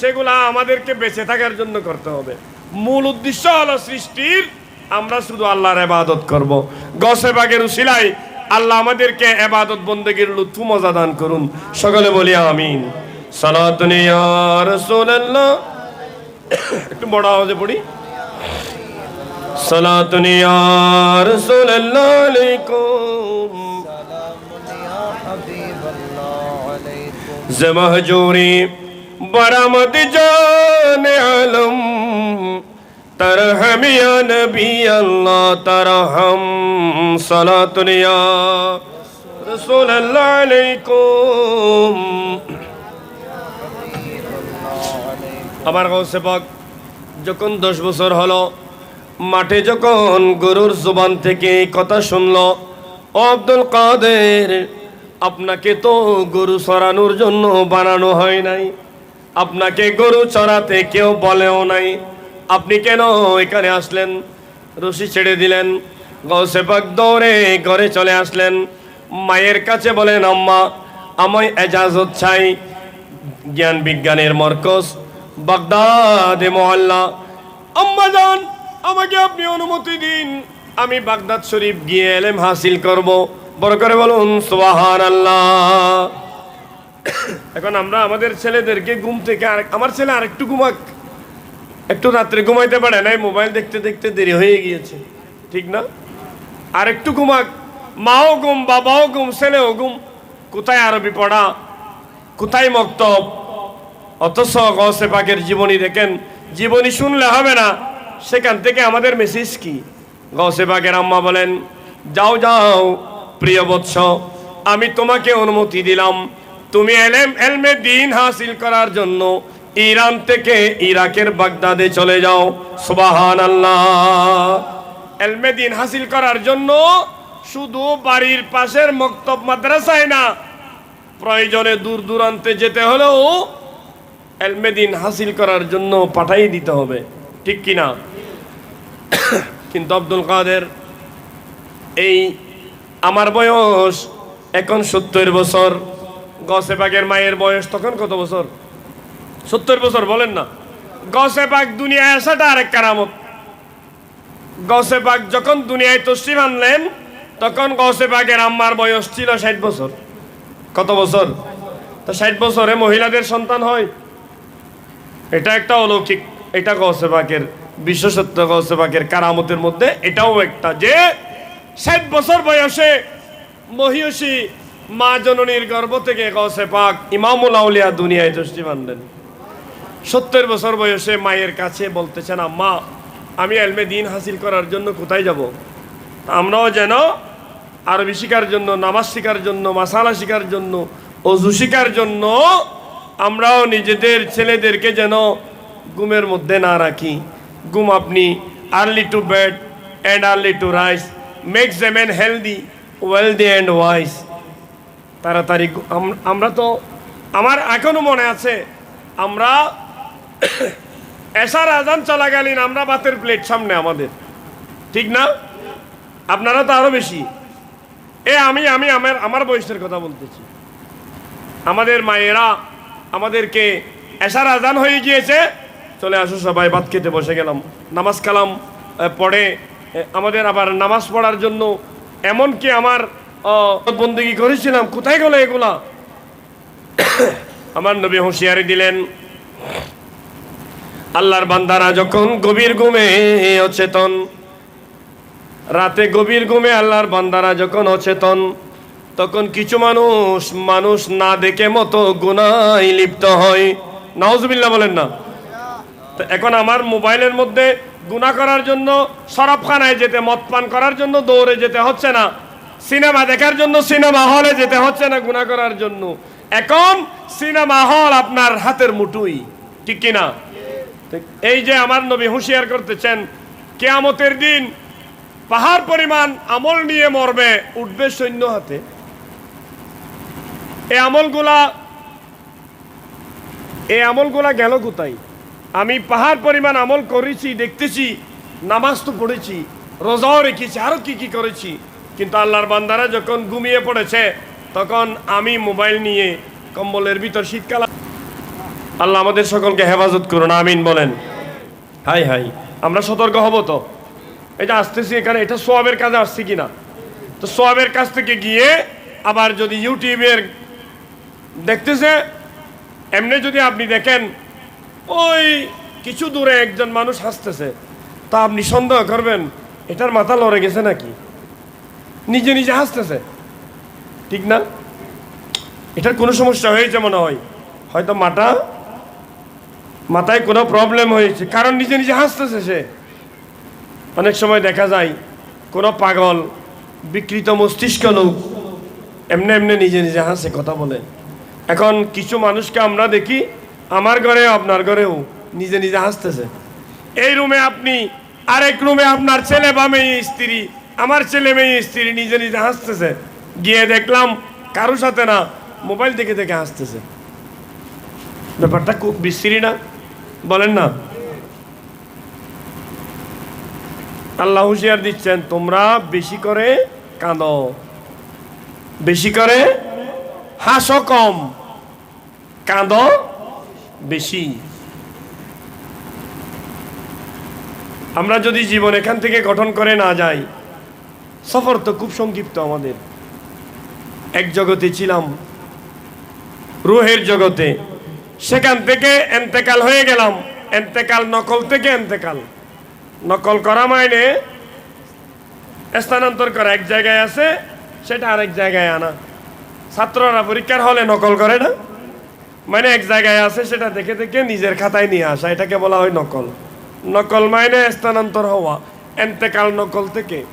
সেগুলা আমাদেরকে বেঁচে থাকার জন্য করতে হবে। মূল উদ্দেশ্য হলো সৃষ্টির আমরা শুধু আল্লাহর এবাদত করব। গসে বাগের উশিলাই আল্লাহ আমাদেরকে এবাদত বন্দেগীর লুৎফু মজা দান করুন। সকলে বলি আমিন। একটু বড় আওয়াজে পড়ি। সালাতুন ইয়া রাসূলুল্লাহ বরামদ জান আলম তরহম ইয়া নবী আল্লাহ তরহম সালাতুন ইয়া রাসূলুল্লাহ আলাইকুম। আমার গৌসে পাক যখন দশ বছর হলো, মাঠে যখন গরুর জবান থেকে কথা শুনলো আব্দুল কাদের, আপনাকে তো গরু সরানোর জন্য বানানো হয় নাই। আপনাকে গরু চড়াতে কেউ বলেও নাই। আপনি কেন এখানে আসলেন? রশি ছেড়ে দিলেন। গৌসে পাক দৌড়ে ঘরে চলে আসলেন। মায়ের কাছে বলেন, আম্মা, আমায় এজাজত চাই। জ্ঞান বিজ্ঞানের মরকজ। বাগদাদে মহল্লা। আম্মা যান, আমাকে আপনি অনুমতি দিন। আমি বাগদাদ শরীফ গিয়ে এলেম হাসিল করব। বড় করে বলুন সুবাহান আল্লাহ এখন আমরা আমাদের ছেলেদেরকে ঘুম থেকে আরেক আমার ছেলে আরেকটু ঘুমাক। একটু রাত্রে ঘুমাইতে পারে না মোবাইল দেখতে দেখতে দেরি হয়ে গিয়েছে। ঠিক না? আর আরেকটু ঘুমাক। মাও ঘুম, বাবাও ঘুম, ছেলেও ঘুম। কোথায় আরবি পড়া? কোথায় মক্তব? অথচ গসে পাকের জীবনী দেখেন, জীবনী শুনলে হবে না। সেখান থেকে আমাদের মেসেজ কি? গসে পাকের আম্মা বলেন, যাও যাও, প্রিয় বৎস, আমি তোমাকে অনুমতি দিলাম। তুমি এলেম, এলমে দিন হাসিল করার জন্য ইরান থেকে ইরাকের বাগদাদে চলে যাও। সুবাহান আল্লাহ এলমে দিন হাসিল করার জন্য শুধু বাড়ির পাশের মক্তব মাদ্রাসায় না, প্রয়োজনে দূর দূরান্তে যেতে হলেও এলমেদিন হাসিল করার জন্য পাঠাই দিতে হবে। ঠিক কি না? কিন্তু আব্দুল কাদের, এই আমার বয়স এখন সত্তর বছর। গসে পাকের মায়ের বয়স তখন কত বছর? সত্তর বছর, বলেন না। গসে পাক দুনিয়ায় আসাটা আরেক কারামত। গসে পাক যখন দুনিয়ায় তসিম আনলেন, তখন গসে পাকের আম্মার বয়স ছিল ষাট বছর। কত বছর? তো ষাট বছরে মহিলাদের সন্তান হয়। এটা একটা অলৌকিক, এটা গৌসে পাকের বিশ্বসত্য গৌসে পাকের কারামতের মধ্যে এটাও একটা যে ষাট বছর বয়সে মহিষী মা জননীর গর্ভ থেকে গৌসে পাক, ইমামুল আউলিয়া দুনিয়ায় দৃষ্টি বান্ধেন সত্তর বছর বয়সে মায়ের কাছে বলতেছেন, আম্মা, আমি এলমে দিন হাসিল করার জন্য কোথায় যাব? আমরাও যেন আরবি শিকার জন্য, নামাজ শিকার জন্য, মাসালা শিকার জন্য, অজু শিকার জন্য, আমরাও নিজেদের ছেলেদেরকে যেন ঘুমের মধ্যে না রাখি। ঘুম আপনি early to bed and early to rise makes a man healthy wealthy and wise তাড়াতাড়ি আমরা তো, আমার এখনও মনে আছে, আমরা এসার আজান চলাকালীন আমরা ভাতের প্লেট সামনে আমাদের। ঠিক না? আপনারা তো আরও বেশি। এ, আমি আমি, আমার আমার বয়সের কথা বলতেছি। আমাদের মায়েরা, আমাদেরকে এসার আজান হয়ে গিয়েছে। চলে আসো সবাই, ভাত খেতে বসে গেলাম। নামাজ কালাম পড়ে আমাদের আবার নামাজ পড়ার জন্য এমনকি আমার বন্দিগি করেছিলাম, কোথায় গেল এগুলা? আমার নবী হুঁশিয়ারি দিলেন, আল্লাহর বান্দারা যখন গভীর ঘুমে অচেতন, রাতে গভীর ঘুমে আল্লাহর বান্দারা যখন অচেতন, তখন কিছু মানুষ মানুষ না দেখে মতো গুনায় লিপ্ত হয়। নাউজুবিল্লাহ বলেন না। এখন আমার মোবাইলের মধ্যে গুনাহ করার জন্য সরবখানায় যেতে, মদ পান করার জন্য দৌড়ে যেতে হচ্ছে না। সিনেমা দেখার জন্য সিনেমা হলে যেতে হচ্ছে না গুনাহ করার জন্য। এখন সিনেমা হল আপনার হাতের মুঠুই ঠিক কিনা? এই যে আমার নবী হুঁশিয়ার করতেছেন কেয়ামতের দিন পাহাড় পরিমাণ আমল নিয়ে মরবে উঠবে সৈন্য হাতে। এই আমলগুলা এই আমলগুলা গেল কোথায়? আমি পাহাড় পরিমাণ আমল করেছি দেখতেছি নামাজ তো পড়েছি রোজাও রেখেছি আরও কি কি করেছি কিন্তু আল্লাহর বান্দারা যখন ঘুমিয়ে পড়েছে, তখন আমি মোবাইল নিয়ে কম্বলের ভিতর শীতকাল আল্লাহ আমাদের সকলকে হেফাজত করুন, আমিন বলেন। হাই হাই, আমরা সতর্ক হব তো? এটা আসতেছি এখানে, এটা সোয়াবের কাজে আসছি কিনা? তো সোয়াবের কাছ থেকে গিয়ে আবার যদি ইউটিউবের দেখতেছে, এমনি যদি আপনি দেখেন, ওই কিছু দূরে একজন মানুষ হাসতেছে, তা আপনি সন্দেহ করবেন, এটার মাথা লড়ে গেছে নাকি? নিজে নিজে হাসতেছে। ঠিক না? এটার কোনো সমস্যা হয়েছে মনে হয়। হয়তো মাটা মাথায় কোনো প্রবলেম হয়েছে। কারণ নিজে নিজে হাসতেছে সে। অনেক সময় দেখা যায়, কোনো পাগল, বিকৃত মস্তিষ্ক লোক এমনি এমনি নিজে নিজে হাসে, কথা বলে। এখন কিছু মানুষকে আমরা দেখি, আমার ঘরে, আপনার ঘরেও নিজে নিজে হাসতেছে। এই রুমে আপনি, আরেক রুমে আপনার ছেলে বা মেয়ে, স্ত্রী আমার ছেলে মেয়ে, স্ত্রী নিজে নিজে হাসতেছে। গিয়ে দেখলাম কারোর সাথে না, মোবাইল দেখে দেখে হাসতেছে। ব্যাপারটা খুব বিশ্রী না? বলেন না। আল্লাহ হুশিয়ার দিচ্ছেন, তোমরা বেশি করে কাঁদো। বেশি করে হাসো কম। কাঁদো বেশি। আমরা যদি জীবন এখান থেকে গঠন করে না যাই সফর তো খুব সংক্ষিপ্ত আমাদের। এক জগতে ছিলাম, রুহের জগতে। সেখান থেকে এন্তেকাল হয়ে গেলাম। এন্তেকাল নকল থেকে এন্তেকাল। নকল করা মানে স্থানান্তর করা এক জায়গায় আছে, সেটা আরেক জায়গায় আনা। ছাত্ররা পরীক্ষার হলে নকল করে না। মানে এক জায়গায় আছে, সেটা দেখে দেখে নিজের খাতায় নিয়ে আসা। এটাকে বলা হয় নকল। নকল মানে স্থানান্তর হওয়া, এন্তেকাল নকল থেকে।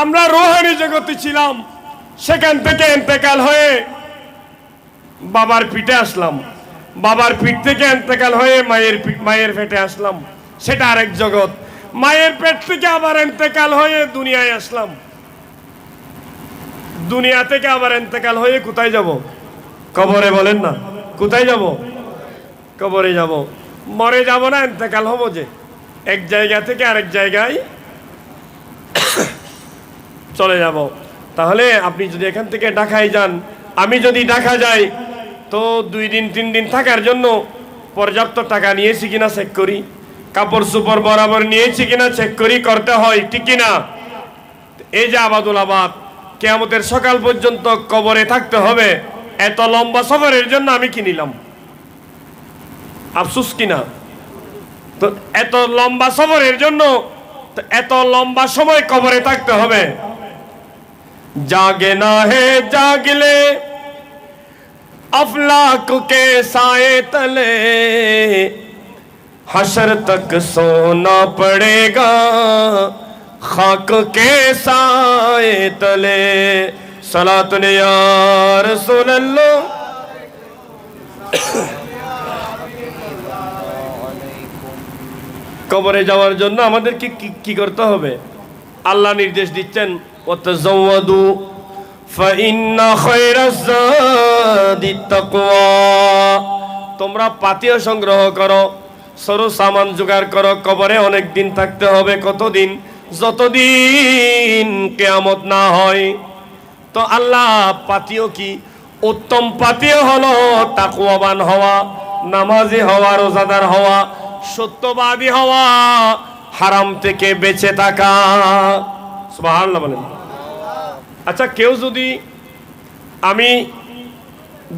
আমরা রোহানি জগতে ছিলাম, সেখান থেকে এন্তেকাল হয়ে বাবার পিঠে আসলাম। বাবার পিঠ থেকে এন্তেকাল হয়ে মায়ের মায়ের পেটে আসলাম। সেটা আরেক জগৎ। মায়ের পেট থেকে আবার এন্তেকাল হয়ে দুনিয়ায় আসলাম। দুনিয়া থেকে আবার এন্তেকাল হয়ে কোথায় যাব? কবরে বলেন না। কোথায় যাব? কবরে যাব। মরে যাব না, এন্তেকাল হব যে? এক জায়গা থেকে আরেক জায়গায় চলে যাব। তাহলে আপনি যদি এখান থেকে ঢাকায় যান, আমি যদি ঢাকা যাই, তো দুই দিন, তিন দিন থাকার জন্য পর্যাপ্ত টাকা নিয়েছি কিনা চেক করি। কাপড় চোপড় বরাবর নিয়েছি কিনা চেক করি, করতে হয় ঠিক কিনা। এই যে আবাদুল আবাদ, কেয়ামতের সকাল পর্যন্ত কবরে থাকতে হবে, এত লম্বা সফরের জন্য আমি কিনিলাম আফসুস কিনা তো এত লম্বা সফরের জন্য এত লম্বা সময় কবরে থাকতে হবে। जागे ना है जागले अफलाक के साए तले हशर तक सोना पड़ेगा खाक के साए तले सलातन या रसूल अल्लाह কবরে যাওয়ার জন্য আমাদের কি কি- কি করতে হবে আল্লাহ নির্দেশ দিচ্ছেন وتزودوا فإن خير الزاد التقوى তোমরা পাতীয় সংগ্রহ করো সরু সামান জোগাড় করো কবরে অনেক দিন থাকতে হবে কতদিন যতদিন কেয়ামত না হয় তো আল্লাহ পাতীয় কি উত্তম পাতীয় হলো তাকুয়াবান হওয়া নামাজি হওয়া রোজাদার হওয়া সত্যবাদী হওয়া হারাম থেকে বেঁচে থাকা সুবহানাল্লাহ বলেন আচ্ছা কেউ যদি আমি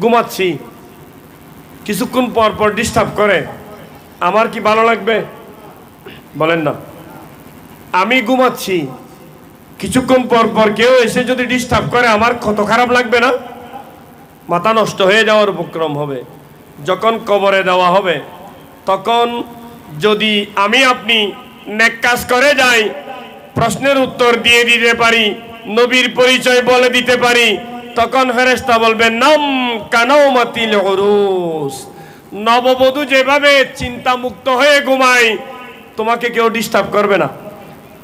ঘুমাচ্ছি, কিছুক্ষণ পর পর ডিস্টার্ব করে, আমার কি ভালো লাগবে? বলেন না। আমি ঘুমাচ্ছি, কিছুক্ষণ পর পর কেউ এসে যদি ডিস্টার্ব করে, আমার কত খারাপ লাগবে না? মাথা নষ্ট হয়ে যাওয়ার উপক্রম হবে। যখন কবরে দেওয়া হবে, তখন যদি আমি আপনি নেক কাজ করে যাই, প্রশ্নের উত্তর দিয়ে দিতে পারি নবীর পরিচয় বলে দিতে পারি। তখন ফেরেস্তা বলবেন, নাম কানাও মাতিল হরুস নববধূ যেভাবে চিন্তামুক্ত হয়ে ঘুমায়, তোমাকে কেউ ডিস্টার্ব করবে না।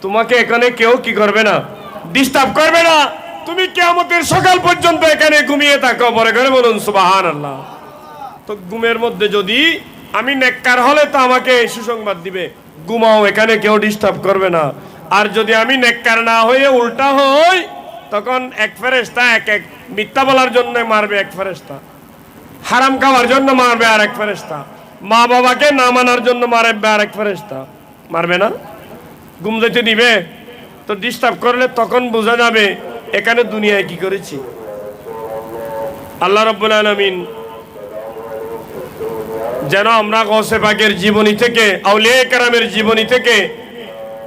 তোমাকে এখানে কেউ কি করবে না? ডিস্টার্ব করবে না। তুমি কেমতের সকাল পর্যন্ত এখানে ঘুমিয়ে থাকো, পরে করে বলুন সুবাহান আল্লাহ তো ঘুমের মধ্যে যদি আমি নেককার হলে তো আমাকে সুসংবাদ দিবে। ঘুমাও, এখানে কেউ ডিস্টার্ব করবে না। আর যদি আমি নেককার না হয়ে উল্টা হই, তখন এক ফেরেস্তা এক এক মিথ্যা বলার জন্য মারবে এক ফেরেস্তা হারাম খাওয়ার জন্য মারবে আর এক ফেরেস্তা মা বাবাকে না মানার জন্য মারবে আর এক ফেরেস্তা মারবে না? ঘুম যেতে দিবে তো ডিস্টার্ব করলে তখন বোঝা যাবে, এখানে দুনিয়ায় কি করেছি। আল্লাহ রব্বুল আলমিন যেন আমরা গৌসে পাকের জীবনী থেকে আউলিয়া কারামের জীবনী থেকে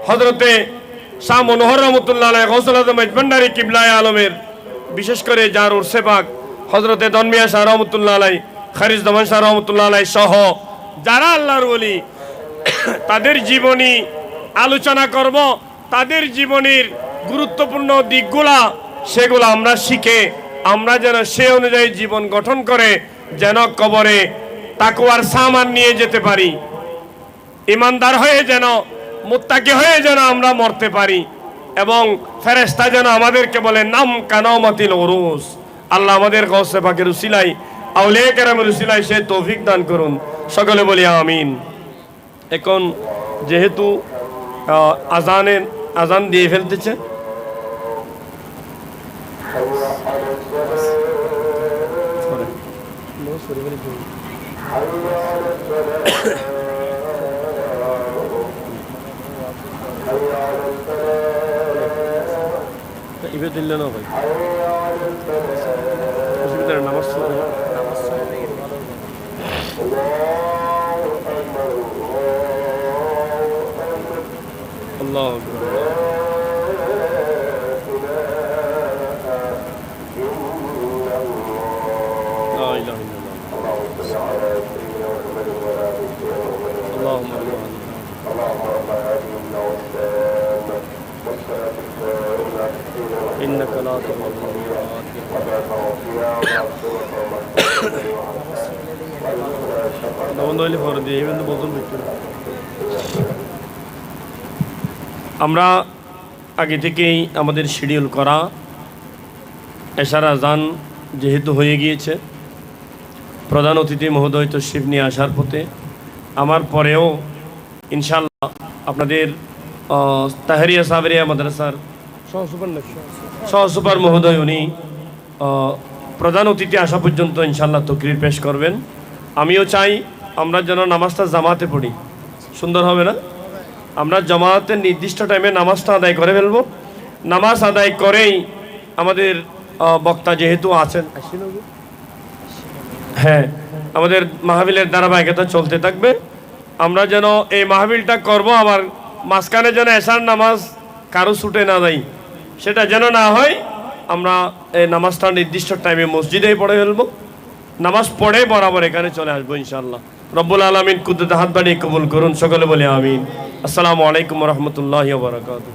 হজরতে শাহ মনোহর রহমতুল্লাহ গৌসল আজম কিবলায় আলমের, বিশেষ করে যার উর্সে পাক, হজরতে দনমিয়া শাহ রহমতুল্লাহ আলাই খারিজ দমান শাহ রহমতুল্লাহ আলাই সহ যারা আল্লাহর বলি তাদের জীবনী আলোচনা করব, তাদের জীবনীর গুরুত্বপূর্ণ দিকগুলা, সেগুলো আমরা শিখে, আমরা যেন সে অনুযায়ী জীবন গঠন করে, যেন কবরে তাকুয়ার সামান নিয়ে যেতে পারি। ইমানদার হয়ে যেন মুত্তাকি হয়ে যেন আমরা মরতে পারি এবং ফেরেস্তা যেন আমাদেরকে বলে নাম কানামাতিল ওরুস আল্লাহ আমাদের গৌসে পাকের উসিলাই আউলে কেরামের উসিলাই সে তৌফিক দান করুন সকলে বলি আমিন এখন যেহেতু আজানের আজান দিয়ে ফেলতেছে ইবে দিলে না ভাই অসুবিধা নামাজ পড়ো। আল্লাহ আমরা আগে থেকেই আমাদের শিডিউল করা। এশার আজান যেহেতু হয়ে গিয়েছে, প্রধান অতিথি মহোদয় তো শিব নিয়ে আসার পথে। আমার পরেও ইনশাল্লাহ আপনাদের তাহেরিয়া সাবরিয়া মাদ্রাসার সহসুপার? মহোদয় উনি প্রধান অতিথি আসা পর্যন্ত ইনশাল্লাহ তকরির পেশ করবেন। আমিও চাই আমরা যেন নামাজটা জামাতে পড়ি। সুন্দর হবে না? আমরা জামাতের নির্দিষ্ট টাইমে নামাজটা আদায় করে ফেলব। নামাজ আদায় করেই আমাদের বক্তা যেহেতু আছেন। হ্যাঁ আমাদের মাহবিলের ধারাবাহিকতা চলতে থাকবে। আমরা যেন এই মাহবিলটা করব, আবার মাঝখানে যেন এসার নামাজ কারও ছুটে না দেয়। সেটা যেন না হয়, আমরা এই নামাজটা নির্দিষ্ট টাইমে মসজিদেই পড়ে ফেলব। নামাজ পড়ে বরাবর এখানে চলে আসব ইনশাল্লাহ রব্বুল আলমিন কুদ্দুত হাত বাড়িয়ে কবুল করুন সকলে বলে আমিন। আসসালামু আলাইকুম রহমতুল্লাহ বারকাতুহ।